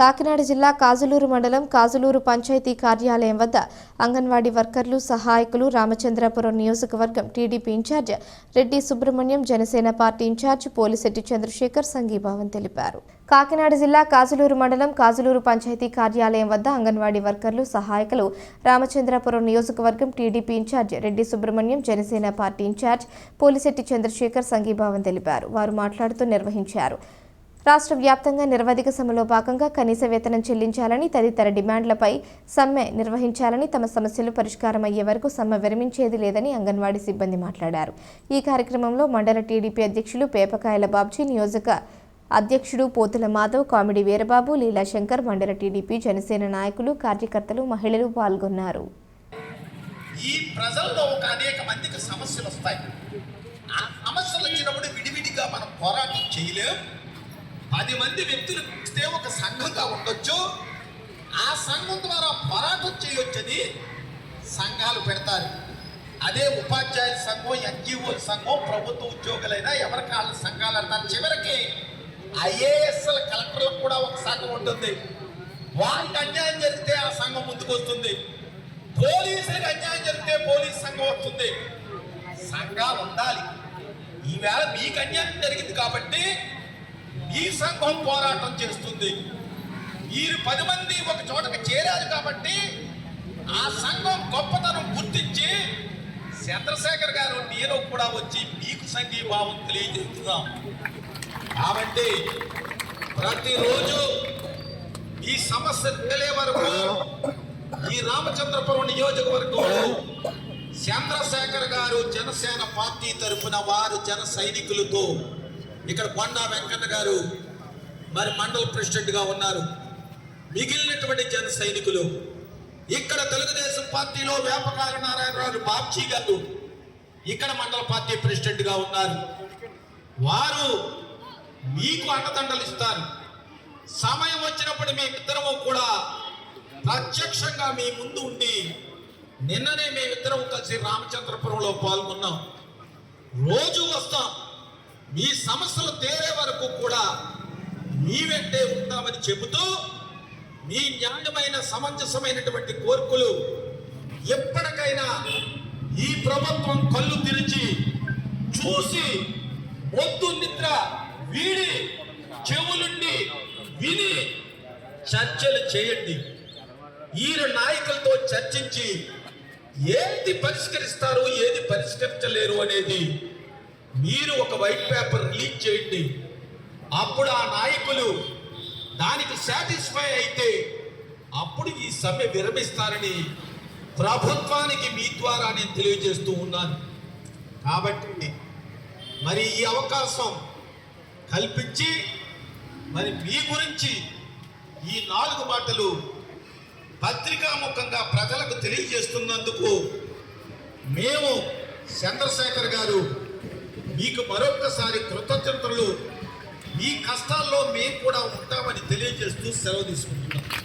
కాకినాడ జిల్లా కాజులూరు మండలం కాజులూరు పంచాయతీ కార్యాలయం వద్ద అంగన్వాడీ వర్కర్లు సహాయకులు రామచంద్రాపురం నియోజకవర్గం TDP incharge Reddy Subrahmanyam Janasena party incharge Polisetty Chandrasekhar సంఘీభావం తెలిపారు. కాకినాడ జిల్లా కాజులూరు మండలం కాజులూరు పంచాయతీ కార్యాలయం వద్ద అంగన్వాడీ వర్కర్లు సహాయకులు రామచంద్రాపురం నియోజకవర్గం TDP incharge Reddy Subrahmanyam Janasena party incharge Polisetty Chandrasekhar సంఘీభావం తెలిపారు. వారు మాట్లాడుతూ నిర్వహించారు. రాష్ట్ర వ్యాప్తంగా నిరవధిక సమ్మెలో భాగంగా కనీస వేతనం చెల్లించాలని తదితర డిమాండ్లపై సమ్మె నిర్వహించాలని తమ సమస్యలు పరిష్కారం అయ్యే వరకు సమ్మె విరమించేది లేదని అంగన్వాడీ సిబ్బంది మాట్లాడారు. ఈ కార్యక్రమంలో మండల టీడీపీ అధ్యక్షులు పేపకాయల బాబ్జీ నియోజక అధ్యక్షుడు పోతుల మాధవ్ కామెడీ వీరబాబు లీలాశంకర్ మండల టీడీపీ జనసేన నాయకులు కార్యకర్తలు మహిళలు పాల్గొన్నారు. ఈ ప్రజల్లో ఒక అనేక మందికి సమస్యలు వస్తాయి. ఆ సమస్యలు వచ్చినప్పుడు విడివిడిగా మనం పోరాటం చేయలేము పది మంది వ్యక్తులు ఇస్తే ఒక సంఘంగా ఉండొచ్చు. ఆ సంఘం ద్వారా పోరాటం చేయొచ్చని సంఘాలు పెడతారు. అదే ఉపాధ్యాయుల సంఘం ఎన్జిఓ సంఘం ప్రభుత్వ ఉద్యోగులైనా ఎవరికి వాళ్ళ సంఘాలు అంటారు చివరికి ఐఏఎస్ఎల్ కలెక్టర్లకు కూడా ఒక సంఘం ఉంటుంది. వారికి అన్యాయం జరిగితే ఆ సంఘం ముందుకు వస్తుంది. పోలీసులకు అన్యాయం జరిగితే పోలీస్ సంఘం వస్తుంది. సంఘాలు ఉండాలి. ఈవేళ మీకు అన్యాయం జరిగింది కాబట్టి ఈ సంఘం పోరాటం చేస్తుంది. మీరు పది మంది ఒక చోటకి చేరారు కాబట్టి ఆ సంఘం గొప్పతనం గుర్తించి చంద్రశేఖర్ గారు నేను కూడా వచ్చి మీకు సంఘీభావం తెలియజేస్తున్నాం. కాబట్టి ప్రతిరోజు ఈ సమస్య తెలియ వరకు ఈ రామచంద్రపురం నియోజకవర్గంలో చంద్రశేఖర్ గారు జనసేన పార్టీ తరఫున వారు జన సైనికులతో ఇక్కడ కొండా వెంకన్న గారు మరి మండల ప్రెసిడెంట్గా ఉన్నారు. మిగిలినటువంటి జన సైనికులు ఇక్కడ తెలుగుదేశం పార్టీలో వేపకాల నారాయణరాజు బాబ్జీ గారు ఇక్కడ మండల పార్టీ ప్రెసిడెంట్గా ఉన్నారు. వారు మీకు అండదండలు ఇస్తారు. సమయం వచ్చినప్పుడు మేమిద్దరము కూడా ప్రత్యక్షంగా మీ ముందు ఉండి నిన్ననే మేమిద్దరం కలిసి రామచంద్రపురంలో పాల్గొన్నాం. రోజు వస్తాం. మీ సమస్యలు తేరే వరకు కూడా మీ వెంటే ఉంటామని చెబుతూ మీ న్యాయమైన సమంజసమైనటువంటి కోర్కులు ఎప్పటికైనా ఈ ప్రభుత్వం కళ్ళు తెరిచి చూసి మొద్దు నిద్ర వీడి చెవులుండి విని చర్చలు చేయండి. వీరు నాయకులతో చర్చించి ఏది పరిష్కరిస్తారు ఏది పరిష్కరించలేరు అనేది మీరు ఒక వైట్ పేపర్ రిలీజ్ చేయండి. అప్పుడు ఆ నాయకులు దానికి సాటిస్ఫై అయితే అప్పుడు ఈ సమ్మె విరమిస్తారని ప్రభుత్వానికి మీ ద్వారా నేను తెలియజేస్తూ ఉన్నాను. కాబట్టి మరి ఈ అవకాశం కల్పించి మరి మీ గురించి ఈ నాలుగు మాటలు పత్రికాముఖంగా ప్రజలకు తెలియజేస్తున్నందుకు మేము చంద్రశేఖర్ గారు మీకు మరొకసారి కృతజ్ఞతలు. మీ కష్టాల్లో మేము కూడా ఉంటామని తెలియజేస్తూ సెలవు తీసుకుంటున్నాం.